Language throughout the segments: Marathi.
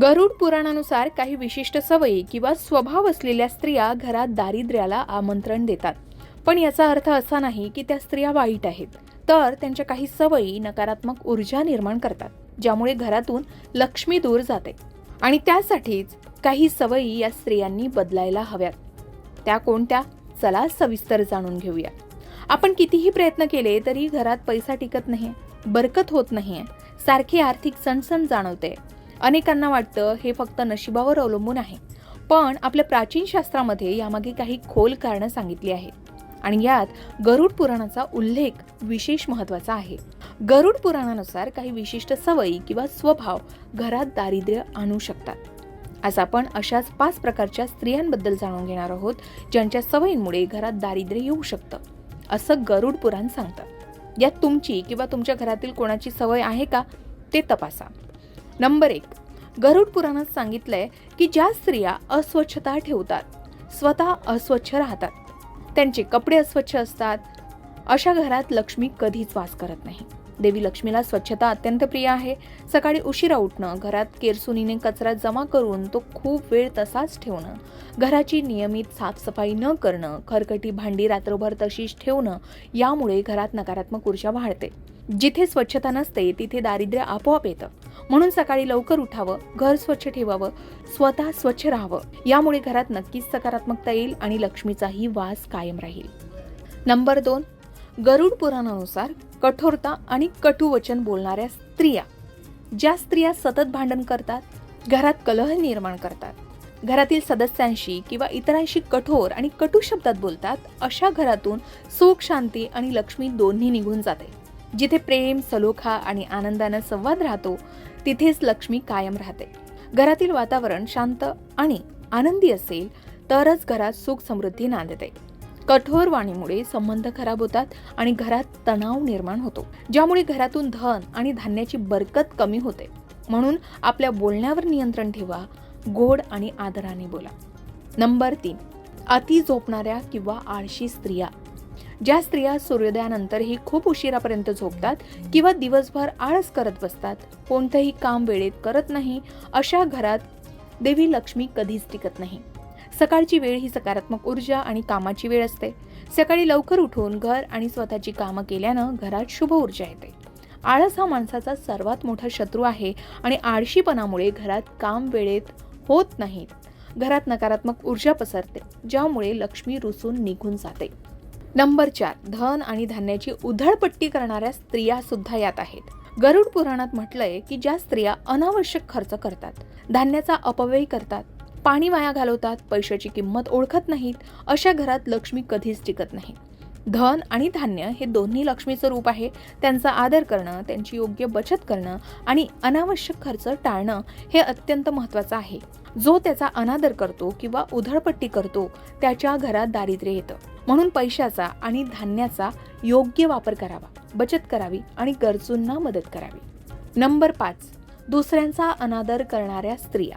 गरुड पुराणानुसार काही विशिष्ट सवयी किंवा स्वभाव असलेल्या स्त्रिया घरात दारिद्र्याला आमंत्रण देतात. पण याचा अर्थ असा नाही की त्या स्त्रिया वाईट आहेत. तर त्यांच्या काही सवयी नकारात्मक ऊर्जा निर्माण करतात ज्यामुळे घरातून लक्ष्मी दूर जाते. आणि त्यासाठीच काही सवयी या स्त्रियांनी बदलायला हव्यात. त्या कोणत्या? चला सविस्तर जाणून घेऊया. आपण कितीही प्रयत्न केले तरी घरात पैसा टिकत नाही बरकत होत नाही. सारखी आर्थिक सणसण जाणवते. अनेकांना वाटतं हे फक्त नशिबावर अवलंबून आहे. पण आपल्या प्राचीन शास्त्रामध्ये यामागे काही खोल कारणं सांगितली आहेत. आणि यात गरुड पुराणाचा उल्लेख विशेष महत्त्वाचा आहे. गरुड पुराणानुसार काही विशिष्ट सवयी किंवा स्वभाव घरात दारिद्र्य आणू शकतात. आज आपण अशाच पाच प्रकारच्या स्त्रियांबद्दल जाणून घेणार आहोत ज्यांच्या सवयींमुळे घरात दारिद्र्य येऊ शकतं. असं गरुड पुराण सांगतं यात तुमची किंवा तुमच्या घरातील कोणाची सवय आहे का? ते तपासा. नंबर एक गरुड पुराणात सांगितलंय की ज्या स्त्रिया अस्वच्छता ठेवतात स्वतः अस्वच्छ राहतात. त्यांचे कपडे अस्वच्छ असतात. अशा घरात लक्ष्मी कधीच वास करत नाही. देवी लक्ष्मीला स्वच्छता अत्यंत प्रिय आहे. सकाळी उशिरा उठणं घरात केरसुनीने कचरा जमा करून तो खूप वेळ तसाच ठेवणं घराची नियमित साफसफाई न करणं खरकटी भांडी रात्रभर तशीच ठेवणं यामुळे घरात नकारात्मक ऊर्जा वाढते. जिथे स्वच्छता नसते तिथे दारिद्र्य आपोआप येतं. म्हणून सकाळी लवकर उठावं घर स्वच्छ ठेवावं स्वतः स्वच्छ राहावं. यामुळे घरात नक्कीच सकारात्मकता येईल आणि लक्ष्मीचाही वास कायम राहील. नंबर दोन गरुड पुराणानुसार कठोरता आणि कटू वचन बोलणाऱ्या स्त्रिया. ज्या स्त्रिया सतत भांडण करतात घरात कलह निर्माण करतात. घरातील सदस्यांशी किंवा इतरांशी कठोर आणि कटू शब्दात बोलतात अशा घरातून सुख शांती आणि लक्ष्मी दोन्ही निघून जाते. जिथे प्रेम सलोखा आणि आनंदानं संवाद राहतो तिथेच लक्ष्मी कायम राहते. घरातील वातावरण शांत आणि आनंदी असेल तरच घरात सुख समृद्धी नांदते. कठोर वाणीमुळे संबंध खराब होतात आणि घरात तणाव निर्माण होतो ज्यामुळे घरातून धन आणि धान्याची बरकत कमी होते. म्हणून आपल्या बोलण्यावर नियंत्रण ठेवा गोड आणि आदराने बोला. नंबर तीन अति झोपणाऱ्या किंवा आळशी स्त्रिया. ज्या स्त्रिया सूर्योदयानंतरही खूप उशिरापर्यंत झोपतात किंवा दिवसभर आळस करत बसतात कोणतंही काम वेळेत करत नाही अशा घरात देवी लक्ष्मी कधीच टिकत नाही. सकाळची वेळ ही सकारात्मक ऊर्जा आणि कामाची वेळ असते. सकाळी लवकर उठून घर आणि स्वतःची कामं केल्यानं घरात शुभ ऊर्जा येते. आळस हा माणसाचा सर्वात मोठा शत्रू आहे आणि आळशीपणामुळे घरात काम वेळेत होत नाहीत. घरात नकारात्मक ऊर्जा पसरते ज्यामुळे लक्ष्मी रुसून निघून जाते. नंबर चार धन आणि धान्याची उधळपट्टी करणाऱ्या स्त्रिया सुद्धा यात आहेत. गरुड पुराणात म्हटलंय की ज्या स्त्रिया अनावश्यक खर्च करतात धान्याचा अपव्यय करतात पाणी वाया घालवतात पैशाची किंमत ओळखत नाहीत अशा घरात लक्ष्मी कधीच टिकत नाही. धन आणि धान्य हे दोन्ही लक्ष्मीचं रूप आहे. त्यांचा आदर करणं त्यांची योग्य बचत करणं आणि अनावश्यक खर्च टाळणं हे अत्यंत महत्त्वाचं आहे. जो त्याचा अनादर करतो किंवा उधळपट्टी करतो त्याच्या घरात दारिद्र्य येतं. म्हणून पैशाचा आणि धान्याचा योग्य वापर करावा बचत करावी आणि गरजूंना मदत करावी. नंबर पाच दुसऱ्यांचा अनादर करणाऱ्या स्त्रिया.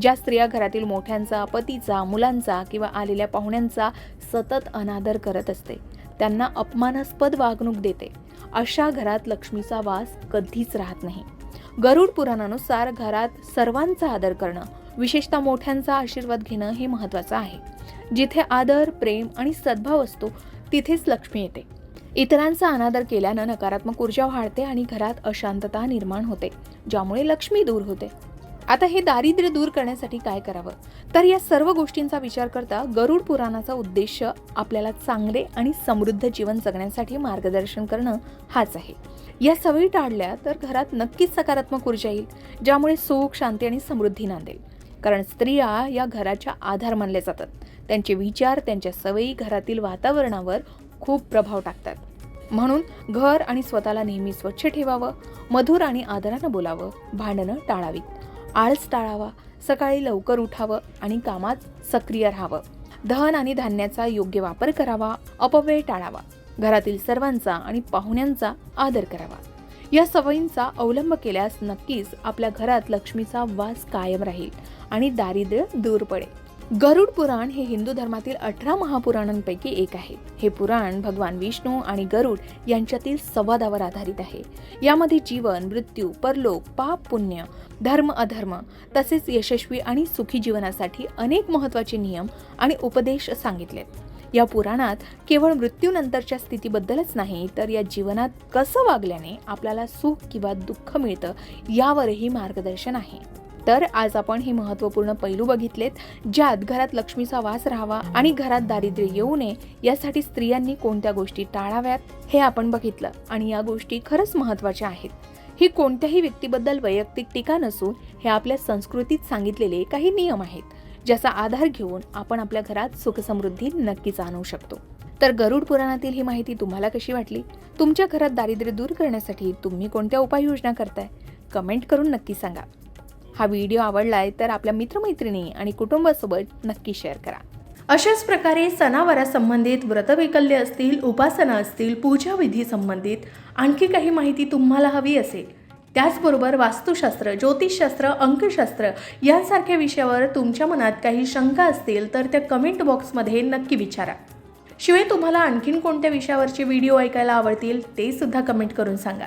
ज्या स्त्रिया घरातील मोठ्यांचा पतीचा मुलांचा किंवा आलेल्या पाहुण्यांचा सतत अनादर करत असते त्यांना अपमानास्पद वागणूक देते. अशा घरात लक्ष्मीचा वास कधीच राहत नाही. गरुड पुराणानुसार घरात सर्वांचा आदर करणं विशेषतः मोठ्यांचा आशीर्वाद घेणं हे महत्त्वाचं आहे. जिथे आदर प्रेम आणि सद्भाव असतो तिथेच लक्ष्मी येते. इतरांचा अनादर केल्यानं नकारात्मक ऊर्जा वाढते आणि घरात अशांतता निर्माण होते ज्यामुळे लक्ष्मी दूर होते. आता हे दारिद्र्य दूर करण्यासाठी काय करावं? तर या सर्व गोष्टींचा विचार करता गरुड पुराणाचा उद्देश आपल्याला चांगले आणि समृद्ध जीवन जगण्यासाठी मार्गदर्शन करणं हाच आहे. या सवयी टाळल्या तर घरात नक्कीच सकारात्मक ऊर्जा येईल ज्यामुळे सुख शांती आणि समृद्धी नांदेल. कारण स्त्रिया या घराच्या आधार मानल्या जातात. त्यांचे विचार त्यांच्या सवयी घरातील वातावरणावर खूप प्रभाव टाकतात. म्हणून घर आणि स्वतःला नेहमी स्वच्छ ठेवावं मधुर आणि आदरानं बोलावं भांडणं टाळावीत. आळस टाळावा सकाळी लवकर उठावं आणि कामात सक्रिय राहावं. धन आणि धान्याचा योग्य वापर करावा अपव्यय टाळावा. घरातील सर्वांचा आणि पाहुण्यांचा आदर करावा. या सवयींचा अवलंब केल्यास नक्कीच आपल्या घरात लक्ष्मीचा वास कायम राहील आणि दारिद्र्य दूर पडेल. गरुड पुराण हे हिंदू धर्मातील अठरा महापुराणांपैकी एक आहे. हे पुराण भगवान विष्णू आणि गरुड यांच्यातील संवादावर आधारित आहे. यामध्ये जीवन मृत्यू परलोक पाप पुण्य धर्म अधर्म तसेच यशस्वी आणि सुखी जीवनासाठी अनेक महत्त्वाचे नियम आणि उपदेश सांगितलेत या पुराणात केवळ मृत्यूनंतरच्या स्थितीबद्दलच नाही तर या जीवनात कसं वागल्याने आपल्याला सुख किंवा दुःख मिळतं यावरही मार्गदर्शन आहे. तर आज आपण हे महत्त्वपूर्ण पैलू बघितलेत ज्यात घरात लक्ष्मीचा वास राहावा आणि घरात दारिद्र्य येऊ नये यासाठी स्त्रियांनी कोणत्या गोष्टी टाळाव्यात हे आपण बघितलं आणि या गोष्टी खरंच महत्त्वाच्या आहेत. ही कोणत्याही व्यक्तीबद्दल वैयक्तिक टीका नसून हे आपल्या संस्कृतीत सांगितलेले काही नियम आहेत ज्याचा आधार घेऊन आपण आपल्या घरात सुखसमृद्धी नक्कीच आणू शकतो. तर गरुड पुराणातील ही माहिती तुम्हाला कशी वाटली? तुमच्या घरात दारिद्र्य दूर करण्यासाठी तुम्ही कोणत्या उपाययोजना करताय? कमेंट करून नक्की सांगा. हा व्हिडिओ आवडलाय तर आपल्या मित्रमैत्रिणी आणि कुटुंबासोबत नक्की शेअर करा. अशाच प्रकारे सणावारासंबंधित व्रतवैकल्य असतील उपासना असतील पूजाविधी संबंधित आणखी काही माहिती तुम्हाला हवी असेल. त्याचबरोबर वास्तुशास्त्र ज्योतिषशास्त्र अंकशास्त्र यांसारख्या विषयावर तुमच्या मनात काही शंका असतील तर त्या कमेंट बॉक्समध्ये नक्की विचारा. शिवाय तुम्हाला आणखीन कोणत्या विषयावरचे व्हिडिओ ऐकायला आवडतील ते सुद्धा कमेंट करून सांगा.